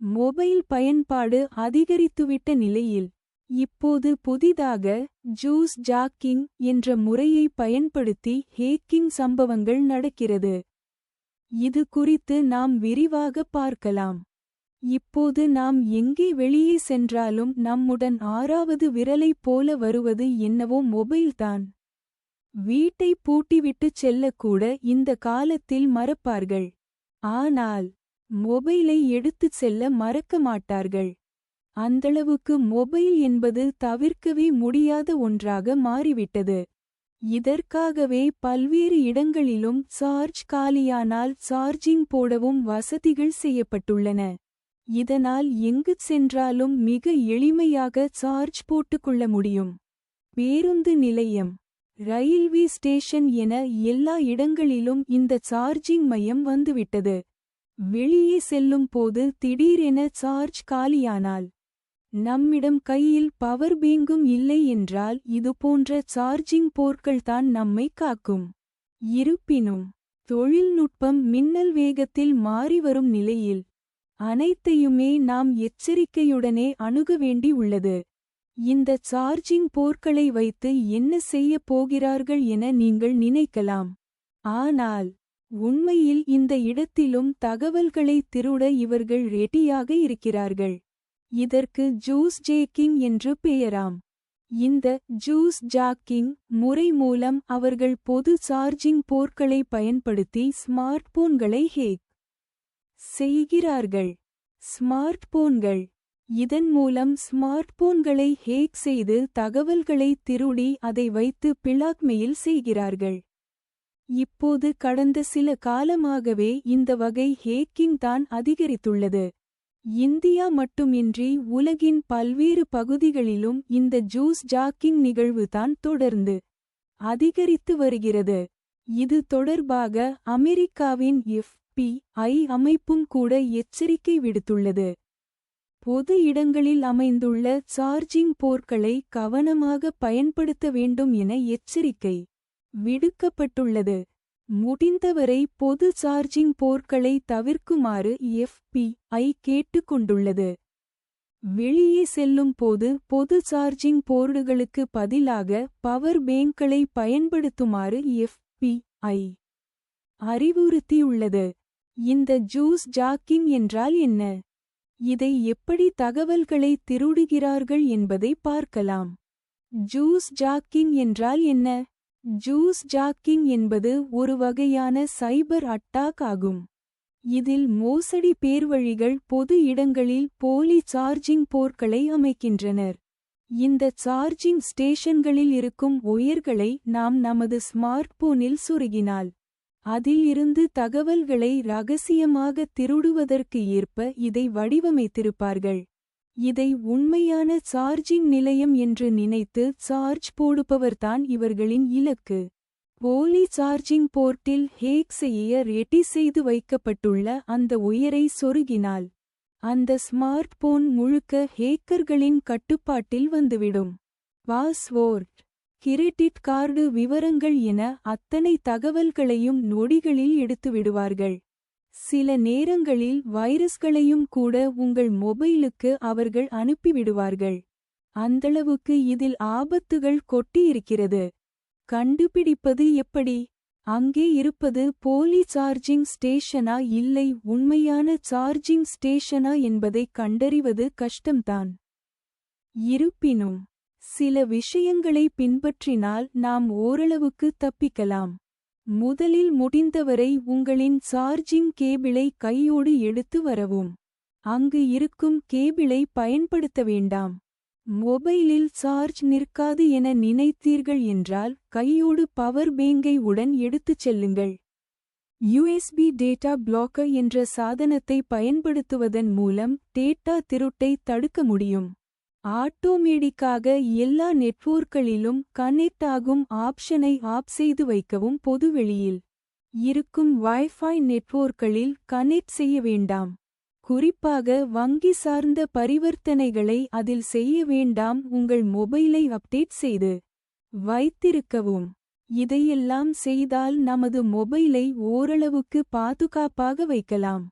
Mobile பயன்பாடு அதிகரித்துவிட்ட நிலையில் இப்போது புதிதாக ஜூஸ் ஜாக்கிங் என்ற முறையை பயன்படுத்தி ஹேக்கிங் சம்பவங்கள் நடக்கிறது. இது குறித்து நாம் விரிவாக பார்க்கலாம். இப்போது நாம் எங்கே வெளியே சென்றாலும் நம்முடன் ஆறாவது விரலைப் போல வருவது என்னவோ மொபைல்தான் வீட்டை பூட்டிவிட்டுச் செல்லக்கூட இந்த காலத்தில் மறப்பார்கள். ஆனால் மொபைலை எடுத்துச் செல்ல மறக்க மாட்டார்கள். அந்தளவுக்கு மொபைல் என்பது தவிர்க்கவே முடியாத ஒன்றாக மாறிவிட்டது. இதற்காகவே பல்வேறு இடங்களிலும் சார்ஜ் காலியானால் சார்ஜிங் போடவும் வசதிகள் செய்யப்பட்டுள்ளன. இதனால் எங்குச் சென்றாலும் மிக எளிமையாக சார்ஜ் போட்டுக்கொள்ள முடியும். பேருந்து நிலையம் ரயில்வே ஸ்டேஷன் என எல்லா இடங்களிலும் இந்த சார்ஜிங் மையம் வந்துவிட்டது. வெளியே செல்லும் போது திடீரென சார்ஜ் காலியானால் நம்மிடம் கையில் பவர் பேங்கும் இல்லை என்றால் இதுபோன்ற சார்ஜிங் போர்கள்தான் நம்மை காக்கும். இருப்பினும் தொழில்நுட்பம் மின்னல் வேகத்தில் மாறிவரும் நிலையில் அனைத்தையுமே நாம் எச்சரிக்கையுடனே அணுக வேண்டி உள்ளது. இந்த சார்ஜிங் போர்க்களை வைத்து என்ன செய்யப் போகிறார்கள் என நீங்கள் நினைக்கலாம். ஆனால் உண்மையில் இந்த இடத்திலும் தகவல்களை திருட இவர்கள் ரெடியாக இருக்கிறார்கள். இதற்கு ஜூஸ் ஜேக்கிங் என்று பெயராம். இந்த ஜூஸ் ஜாக்கிங் முறை மூலம் அவர்கள் பொது சார்ஜிங் போர்க்களை பயன்படுத்தி ஸ்மார்ட் போன்களை ஹேக் செய்கிறார்கள். ஸ்மார்ட் போன்கள் இதன் மூலம் ஸ்மார்ட் போன்களை ஹேக் செய்து தகவல்களை திருடி அதை வைத்து பிளாக்மெயில் செய்கிறார்கள். இப்போது கடந்த சில காலமாகவே இந்த வகை ஹேக்கிங் தான் அதிகரித்துள்ளது. இந்தியா மட்டுமின்றி உலகின் பல்வேறு பகுதிகளிலும் இந்த ஜூஸ் ஜாக்கிங் நிகழ்வுதான் தொடர்ந்து அதிகரித்து வருகிறது. இது தொடர்பாக அமெரிக்காவின் எஃப் பி ஐ அமைப்பும் கூட எச்சரிக்கை விடுத்துள்ளது. பொது இடங்களில் அமைந்துள்ள சார்ஜிங் போர்க்களை கவனமாக பயன்படுத்த வேண்டும் என எச்சரிக்கை. விடுக்கப்பட்டுள்ளது. முடிந்தவரை பொது சார்ஜிங் போர்க்களை தவிர்க்குமாறு எஃப்பிஐ கேட்டுக்கொண்டுள்ளது. வெளியே செல்லும் போது பொது சார்ஜிங் போர்டுகளுக்கு பதிலாக பவர் பேங்க்களை பயன்படுத்துமாறு எஃப்பிஐ அறிவுறுத்தியுள்ளது. இந்த ஜூஸ் ஜாக்கிங் என்றால் என்ன? இதை எப்படி தகவல்களை திருடுகிறார்கள் என்பதை பார்க்கலாம். ஜூஸ் ஜாக்கிங் என்றால் என்ன? ஜூஸ் ஜாக்கிங் என்பது ஒரு வகையான சைபர் அட்டாக் ஆகும். இதில் மோசடி பேர்வழிகள் பொது இடங்களில் போலி சார்ஜிங் போர்க்களை அமைக்கின்றனர். இந்த சார்ஜிங் ஸ்டேஷன்களில் இருக்கும் ஒயர்களை நாம் நமது ஸ்மார்ட் போனில் சுருகினால் அதில் இருந்து தகவல்களை ரகசியமாக திருடுவதற்கு ஏற்ப இதை வடிவமைத்திருப்பார்கள். இதை உண்மையான சார்ஜிங் நிலையம் என்று நினைத்து சார்ஜ் போடுபவர்தான் இவர்களின் இலக்கு. போலி சார்ஜிங் போர்ட்டில் ஹேக் செய்ய ரெடி செய்து வைக்கப்பட்டுள்ள அந்த உயரை சொருகினால் அந்த ஸ்மார்ட் போன் முழுக்க ஹேக்கர்களின் கட்டுப்பாட்டில் வந்துவிடும். பாஸ்வோர்ட் கிரெடிட் கார்டு விவரங்கள் என அத்தனை தகவல்களையும் நொடிகளில் எடுத்துவிடுவார்கள். சில நேரங்களில் வைரஸ்களையும் கூட உங்கள் மொபைலுக்கு அவர்கள் அனுப்பிவிடுவார்கள். அந்தளவுக்கு இதில் ஆபத்துகள் கொட்டியிருக்கிறது. கண்டுபிடிப்பது எப்படி? அங்கே இருப்பது போலி சார்ஜிங் ஸ்டேஷனா இல்லை உண்மையான சார்ஜிங் ஸ்டேஷனா என்பதை கண்டறிவது கஷ்டம்தான். இருப்பினும் சில விஷயங்களை பின்பற்றினால் நாம் ஓரளவுக்கு தப்பிக்கலாம். முதலில் முடிந்தவரை உங்களின் சார்ஜிங் கேபிளை கையோடு எடுத்து வரவும். அங்கு இருக்கும் கேபிளை பயன்படுத்த வேண்டாம். மொபைலில் சார்ஜ் நிற்காது என நினைத்தீர்கள் என்றால் கையோடு பவர் பேங்கை உடன் எடுத்துச் செல்லுங்கள். யுஎஸ்பி டேட்டா பிளாக்கர் என்ற சாதனத்தை பயன்படுத்துவதன் மூலம் டேட்டா திருட்டை தடுக்க முடியும். ஆட்டோமேடிக்காக எல்லா நெட்வொர்க்களிலும் கனெக்ட் ஆகும் ஆப்ஷனை ஆப் செய்து வைக்கவும் பொதுவெளியில் இருக்கும் வைஃபை நெட்வொர்க்களில் கனெக்ட் செய்ய வேண்டாம். குறிப்பாக வங்கி சார்ந்த பரிவர்த்தனைகளை அதில் செய்ய வேண்டாம். உங்கள் மொபைலை அப்டேட் செய்து வைத்திருக்கவும். இதையெல்லாம் செய்தால் நமது மொபைலை ஓரளவுக்கு பாதுகாப்பாக வைக்கலாம்.